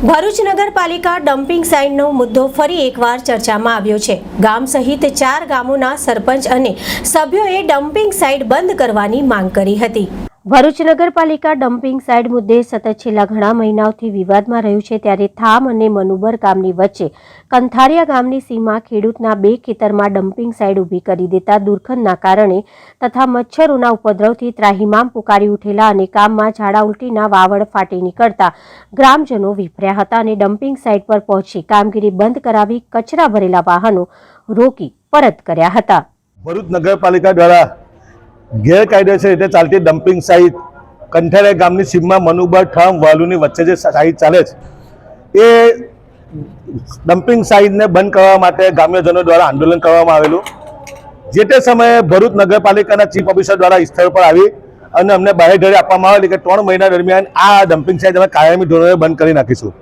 ભરૂચ નગરપાલિકા ડમ્પિંગ સાઇટનો મુદ્દો ફરી એકવાર ચર્ચામાં આવ્યો છે. ગામ સહિત ચાર ગામોના સરપંચ અને સભ્યોએ ડમ્પિંગ સાઇટ બંધ કરવાની માંગ કરી હતી. ભરૂચ નગરપાલિકા ડમ્પિંગ સાઇટ મુદ્દે સતત છેલ્લા ઘણા મહિનાઓથી વિવાદમાં રહ્યું છે ત્યારે થામ અને મનુબર ગામની વચ્ચે કંથારિયા ગામની સીમા ખેડૂતના બે ખેતરમાં ડમ્પિંગ સાઇટ ઊભી કરી દેતા દુર્ગંધના કારણે તથા મચ્છરોના ઉપદ્રવથી ત્રાહિમામ પુકારી ઉઠેલા અને કામમાં ઝાડા ઉલટીના વાવડ ફાટી નીકળતા ગ્રામજનો વિફર્યા હતા અને ડમ્પિંગ સાઇટ પર પહોંચી કામગીરી બંધ કરાવી કચરા ભરેલા વાહનો રોકી પરત કર્યા હતા. ભરૂચ નગરપાલિકા દ્વારા ગેરકાયદેસર રીતે ચાલતી ડમ્પિંગ સાઇટ કંઠેરે ગામની સીમમાં મનુબર, ઠામ, વાલુની વચ્ચે જે સાઇટ ચાલે છે, એ ડમ્પિંગ સાઇટને બંધ કરવા માટે ગ્રામ્યજનો દ્વારા આંદોલન કરવામાં આવેલું. જે તે સમયે ભરૂચ નગરપાલિકાના ચીફ ઓફિસર દ્વારા સ્થળ પર આવી અને અમને બાહેધરી આપવામાં આવેલી કે ત્રણ મહિના દરમિયાન આ ડમ્પિંગ સાઇટ અમે કાયમી ધોરણે બંધ કરી નાખીશું.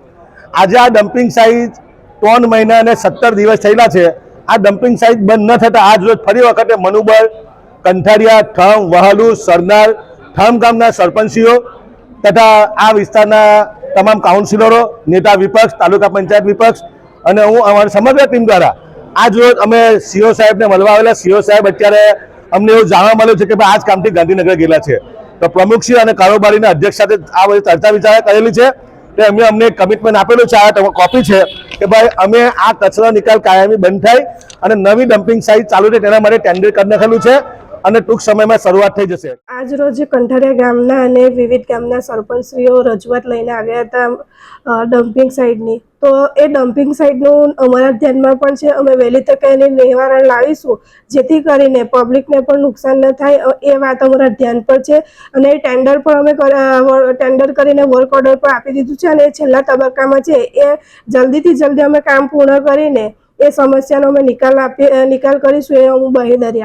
આજે આ ડમ્પિંગ સાઇટ ત્રણ મહિના અને સત્તર દિવસ થયેલા છે. આ ડમ્પિંગ સાઇટ બંધ ન થતાં આજ રોજ ફરી વખતે મનુબળ કંઠારિયા ઠમ, વહાલુ, સરનાર, ઠમ ગામના સરપંચીઓ તથા આ વિસ્તારના તમામ કાઉન્સિલરો, નેતા વિપક્ષ, તાલુકા પંચાયત વિપક્ષ અને હું અમારી સમગ્ર ટીમ દ્વારા આજ રોજ અમે સીઓ સાહેબને મળવા આવેલા. સીઓ સાહેબ અત્યારે અમને એવું જાણવા મળ્યું છે કે ભાઈ આજ કામથી ગાંધીનગર ગયેલા છે. તો પ્રમુખશ્રી અને કારોબારીના અધ્યક્ષ સાથે આ બધી ચર્ચા વિચારણા કરેલી છે તે અમે અમને કમિટમેન્ટ આપેલું છે. આ કોપી છે કે ભાઈ અમે આ કચરા નિકાલ કાયમી બંધ થાય અને નવી ડમ્પિંગ સાઇટ ચાલુ છે તેના માટે ટેન્ડર કરી નાખેલું છે. અને ટૂંક સમયમાં શરૂઆત થઈ જશે. આજ રોજ કંઠારિયા ગામના અને વિવિધ ગામના સરપંચશ્રીઓ રજૂઆત લઈને આવ્યા હતા ડમ્પિંગ સાઇટની તો એ ડમ્પિંગ સાઇટનું અમારા ધ્યાનમાં પણ છે, અમે વહેલી તકે એને નિવારણ લાવીશું, જેથી કરીને પબ્લિકને પણ નુકસાન ન થાય એ વાત અમારા ધ્યાન પર છે. અને એ ટેન્ડર પણ અમે ટેન્ડર કરીને વર્ક ઓર્ડર પણ આપી દીધું છે અને છેલ્લા તબક્કામાં છે, એ જલ્દીથી જલ્દી અમે કામ પૂર્ણ કરીને એ સમસ્યાનો અમે નિકાલ આપી નિકાલ કરીશું એ હું બહેદરી આપું